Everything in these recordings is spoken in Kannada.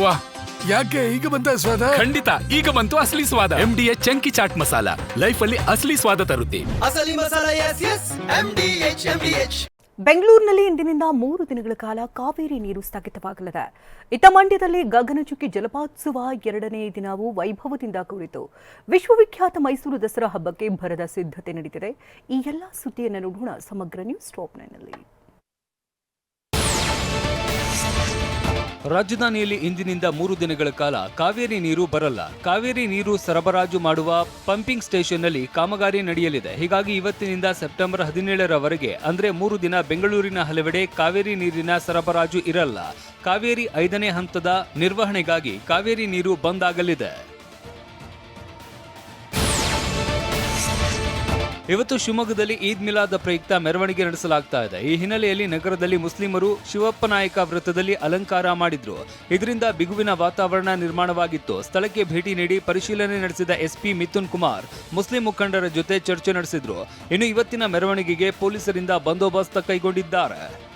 ವಾ ಯಾಕೆ ಈಗ ಬಂತ ಸ್ವಾದ ಖಂಡಿತ ಈಗ ಬಂತು ಅಸಲಿ ಸ್ವಾದ. M D chunky chaat masala. Life ಅಲ್ಲಿ ಅಸಲಿ ಸ್ವಾದ ತರುತ್ತೆ. ಅಸಲಿ masala S S M D H M D H ಬೆಂಗಳೂರಿನಲ್ಲಿ ಇಂದಿನಿಂದ ಮೂರು ದಿನಗಳ ಕಾಲ ಕಾವೇರಿ ನೀರು ಸ್ಥಗಿತವಾಗಲಿದೆ. ಇತ್ತ ಮಂಡ್ಯದಲ್ಲಿ ಗಗನಚುಕ್ಕಿ ಜಲಪಾತ್ಸವ ಎರಡನೇ ದಿನವೂ ವೈಭವದಿಂದ ಕೂಡಿತು. ವಿಶ್ವವಿಖ್ಯಾತ ಮೈಸೂರು ದಸರಾ ಹಬ್ಬಕ್ಕೆ ಭರದ ಸಿದ್ಧತೆ ನಡೆದಿದೆ ಈ ಎಲ್ಲ ಸುದ್ದಿಯನ್ನು ನೋಡೋಣ. ಸಮಗ್ರ ನ್ಯೂಸ್ ಟಾಪ್ ರಾಜಧಾನಿಯಲ್ಲಿ ಇಂದಿನಿಂದ ಮೂರು ದಿನಗಳ ಕಾಲ ಕಾವೇರಿ ನೀರು ಬರಲ್ಲ. ಕಾವೇರಿ ನೀರು ಸರಬರಾಜು ಮಾಡುವ ಪಂಪಿಂಗ್ ಸ್ಟೇಷನ್ನಲ್ಲಿ ಕಾಮಗಾರಿ ನಡೆಯಲಿದೆ. ಹೀಗಾಗಿ ಇವತ್ತಿನಿಂದ ಸೆಪ್ಟೆಂಬರ್ ಹದಿನೇಳರವರೆಗೆ, ಅಂದರೆ ಮೂರು ದಿನ ಬೆಂಗಳೂರಿನ ಹಲವೆಡೆ ಕಾವೇರಿ ನೀರಿನ ಸರಬರಾಜು ಇರಲ್ಲ. ಕಾವೇರಿ ಐದನೇ ಹಂತದ ನಿರ್ವಹಣೆಗಾಗಿ ಕಾವೇರಿ ನೀರು ಬಂದ್ ಆಗಲಿದೆ. ಇವತ್ತು ಶಿವಮೊಗ್ಗದಲ್ಲಿ ಈದ್ ಮಿಲಾದ ಪ್ರಯುಕ್ತ ಮೆರವಣಿಗೆ ನಡೆಸಲಾಗ್ತಾ ಇದೆ. ಈ ಹಿನ್ನೆಲೆಯಲ್ಲಿ ನಗರದಲ್ಲಿ ಮುಸ್ಲಿಮರು ಶಿವಪ್ಪ ನಾಯಕ ವೃತ್ತದಲ್ಲಿ ಅಲಂಕಾರ ಮಾಡಿದ್ರು. ಇದರಿಂದ ಬಿಗುವಿನ ವಾತಾವರಣ ನಿರ್ಮಾಣವಾಗಿತ್ತು. ಸ್ಥಳಕ್ಕೆ ಭೇಟಿ ನೀಡಿ ಪರಿಶೀಲನೆ ನಡೆಸಿದ ಎಸ್ಪಿ ಮಿಥುನ್ ಕುಮಾರ್ ಮುಸ್ಲಿಂ ಮುಖಂಡರ ಜೊತೆ ಚರ್ಚೆ ನಡೆಸಿದ್ರು. ಇನ್ನು ಇವತ್ತಿನ ಮೆರವಣಿಗೆಗೆ ಪೊಲೀಸರಿಂದ ಬಂದೋಬಸ್ತ್ ಕೈಗೊಂಡಿದ್ದಾರೆ.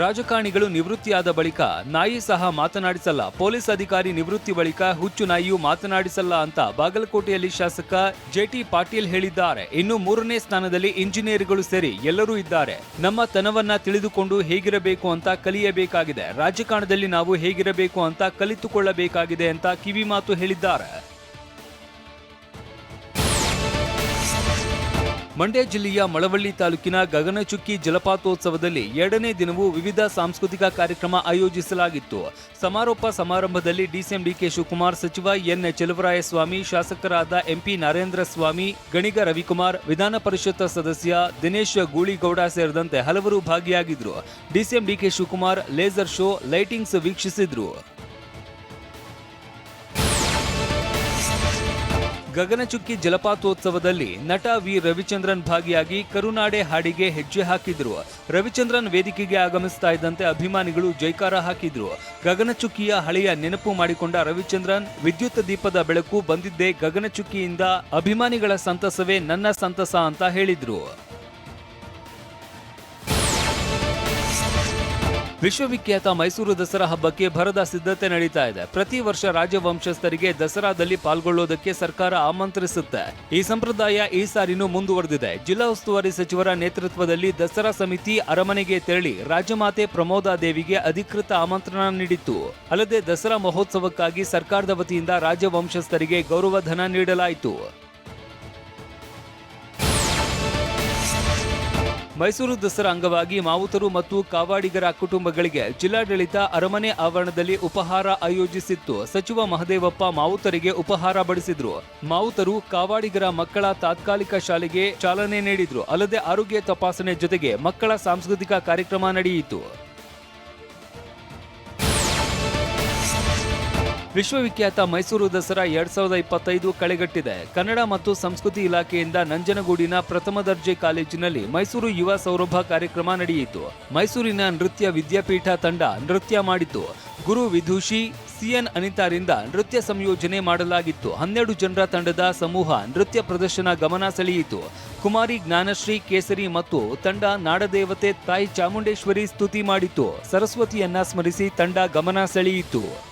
ರಾಜಕಾರಣಿಗಳು ನಿವೃತ್ತಿಯಾದ ಬಳಿಕ ನಾಯಿ ಸಹ ಮಾತನಾಡಿಸಲ್ಲ. ಪೊಲೀಸ್ ಅಧಿಕಾರಿ ನಿವೃತ್ತಿ ಬಳಿಕ ಹುಚ್ಚು ನಾಯಿಯು ಮಾತನಾಡಿಸಲ್ಲ ಅಂತ ಬಾಗಲಕೋಟೆಯಲ್ಲಿ ಶಾಸಕ ಜೆಟಿ ಪಾಟೀಲ್ ಹೇಳಿದ್ದಾರೆ. ಇನ್ನು ಮೂರನೇ ಸ್ಥಾನದಲ್ಲಿ ಇಂಜಿನಿಯರ್ಗಳು ಸೇರಿ ಎಲ್ಲರೂ ಇದ್ದಾರೆ. ನಮ್ಮ ತನವನ್ನ ತಿಳಿದುಕೊಂಡು ಹೇಗಿರಬೇಕು ಅಂತ ಕಲಿಯಬೇಕಾಗಿದೆ. ರಾಜಕಾರಣದಲ್ಲಿ ನಾವು ಹೇಗಿರಬೇಕು ಅಂತ ಕಲಿತುಕೊಳ್ಳಬೇಕಾಗಿದೆ ಅಂತ ಕಿವಿಮಾತು ಹೇಳಿದ್ದಾರೆ. ಮಂಡ್ಯ ಜಿಲ್ಲೆಯ ಮಳವಳ್ಳಿ ತಾಲೂಕಿನ ಗಗನಚುಕ್ಕಿ ಜಲಪಾತೋತ್ಸವದಲ್ಲಿ ಎರಡನೇ ದಿನವೂ ವಿವಿಧ ಸಾಂಸ್ಕೃತಿಕ ಕಾರ್ಯಕ್ರಮ ಆಯೋಜಿಸಲಾಗಿತ್ತು. ಸಮಾರೋಪ ಸಮಾರಂಭದಲ್ಲಿ ಡಿಸಿಎಂ ಡಿಕೆ ಶಿವಕುಮಾರ್, ಸಚಿವ ಎನ್ ಚೆಲುವರಾಯಸ್ವಾಮಿ, ಶಾಸಕರಾದ ಎಂಪಿ ನರೇಂದ್ರ ಸ್ವಾಮಿ ಗಣಿಗ ರವಿಕುಮಾರ್, ವಿಧಾನ ಪರಿಷತ್ ಸದಸ್ಯ ದಿನೇಶ್ ಗೂಳಿಗೌಡ ಸೇರಿದಂತೆ ಹಲವರು ಭಾಗಿಯಾಗಿದ್ದರು DCM D K Shivakumar, laser show, lightings ವೀಕ್ಷಿಸಿದ್ರು. Gaganachukki ಜಲಪಾತೋತ್ಸವದಲ್ಲಿ ನಟ ವಿ ರವಿಚಂದ್ರನ್ ಭಾಗಿಯಾಗಿ ಕರುನಾಡೆ ಹಾಡಿಗೆ ಹೆಜ್ಜೆ ಹಾಕಿದ್ರು. ರವಿಚಂದ್ರನ್ ವೇದಿಕೆಗೆ ಆಗಮಿಸ್ತಾ ಇದ್ದಂತೆ ಅಭಿಮಾನಿಗಳು ಜೈಕಾರ ಹಾಕಿದ್ರು. ಗಗನಚುಕ್ಕಿಯ ಹಳೆಯ ನೆನಪು ಮಾಡಿಕೊಂಡ ರವಿಚಂದ್ರನ್ ವಿದ್ಯುತ್ ದೀಪದ ಬೆಳಕು ಬಂದಿದ್ದೇ ಗಗನಚುಕ್ಕಿಯಿಂದ ಅಭಿಮಾನಿಗಳ ಸಂತಸವೇ ನನ್ನ ಸಂತಸ ಅಂತ ಹೇಳಿದ್ರು. ವಿಶ್ವವಿಖ್ಯಾತ ಮೈಸೂರು ದಸರಾ ಹಬ್ಬಕ್ಕೆ ಭರದ ಸಿದ್ಧತೆ ನಡೀತಾ ಇದೆ. ಪ್ರತಿ ವರ್ಷ ರಾಜವಂಶಸ್ಥರಿಗೆ ದಸರಾದಲ್ಲಿ ಪಾಲ್ಗೊಳ್ಳುವುದಕ್ಕೆ ಸರ್ಕಾರ ಆಮಂತ್ರಿಸುತ್ತೆ. ಈ ಸಂಪ್ರದಾಯ ಈ ಸಾರಿನೂ ಮುಂದುವರೆದಿದೆ. ಜಿಲ್ಲಾ ಉಸ್ತುವಾರಿ ಸಚಿವರ ನೇತೃತ್ವದಲ್ಲಿ ದಸರಾ ಸಮಿತಿ ಅರಮನೆಗೆ ತೆರಳಿ ರಾಜಮಾತೆ ಪ್ರಮೋದಾದೇವಿಗೆ ಅಧಿಕೃತ ಆಮಂತ್ರಣ ನೀಡಿತ್ತು. ಅಲ್ಲದೆ ದಸರಾ ಮಹೋತ್ಸವಕ್ಕಾಗಿ ಸರ್ಕಾರದ ವತಿಯಿಂದ ರಾಜವಂಶಸ್ಥರಿಗೆ ಗೌರವಧನ ನೀಡಲಾಯಿತು. ಮೈಸೂರು ದಸರಾ ಅಂಗವಾಗಿ ಮಾವುತರು ಮತ್ತು ಕಾವಾಡಿಗರ ಕುಟುಂಬಗಳಿಗೆ ಜಿಲ್ಲಾಡಳಿತ ಅರಮನೆ ಆವರಣದಲ್ಲಿ ಉಪಹಾರ ಆಯೋಜಿಸಿತ್ತು. ಸಚಿವ ಮಹದೇವಪ್ಪ ಮಾವುತರಿಗೆ ಉಪಹಾರ ಬಡಿಸಿದ್ರು. ಮಾವುತರು ಕಾವಾಡಿಗರ ಮಕ್ಕಳ ತಾತ್ಕಾಲಿಕ ಶಾಲೆಗೆ ಚಾಲನೆ ನೀಡಿದ್ರು. ಅಲ್ಲದೆ ಆರೋಗ್ಯ ತಪಾಸಣೆ ಜೊತೆಗೆ ಮಕ್ಕಳ ಸಾಂಸ್ಕೃತಿಕ ಕಾರ್ಯಕ್ರಮ ನಡೆಯಿತು. ವಿಶ್ವವಿಖ್ಯಾತ ಮೈಸೂರು ದಸರಾ ಎರಡ್ ಸಾವಿರದ ಇಪ್ಪತ್ತೈದು ಕಳೆಗಟ್ಟಿದೆ. ಕನ್ನಡ ಮತ್ತು ಸಂಸ್ಕೃತಿ ಇಲಾಖೆಯಿಂದ ನಂಜನಗೂಡಿನ ಪ್ರಥಮ ದರ್ಜೆ ಕಾಲೇಜಿನಲ್ಲಿ ಮೈಸೂರು ಯುವ ಸೌರಭ ಕಾರ್ಯಕ್ರಮ ನಡೆಯಿತು. ಮೈಸೂರಿನ ನೃತ್ಯ ವಿದ್ಯಾಪೀಠ ತಂಡ ನೃತ್ಯ ಮಾಡಿತು. ಗುರು ವಿದೂಷಿ ಸಿಎನ್ ಅನಿತಾರಿಂದ ನೃತ್ಯ ಸಂಯೋಜನೆ ಮಾಡಲಾಗಿತ್ತು. ಹನ್ನೆರಡು ಜನರ ತಂಡದ ಸಮೂಹ ನೃತ್ಯ ಪ್ರದರ್ಶನ ಗಮನ ಸೆಳೆಯಿತು. ಕುಮಾರಿ ಜ್ಞಾನಶ್ರೀ ಕೇಸರಿ ಮತ್ತು ತಂಡ ನಾಡದೇವತೆ ತಾಯಿ ಚಾಮುಂಡೇಶ್ವರಿ ಸ್ತುತಿ ಮಾಡಿತು. ಸರಸ್ವತಿಯನ್ನ ಸ್ಮರಿಸಿ ತಂಡ ಗಮನ ಸೆಳೆಯಿತು.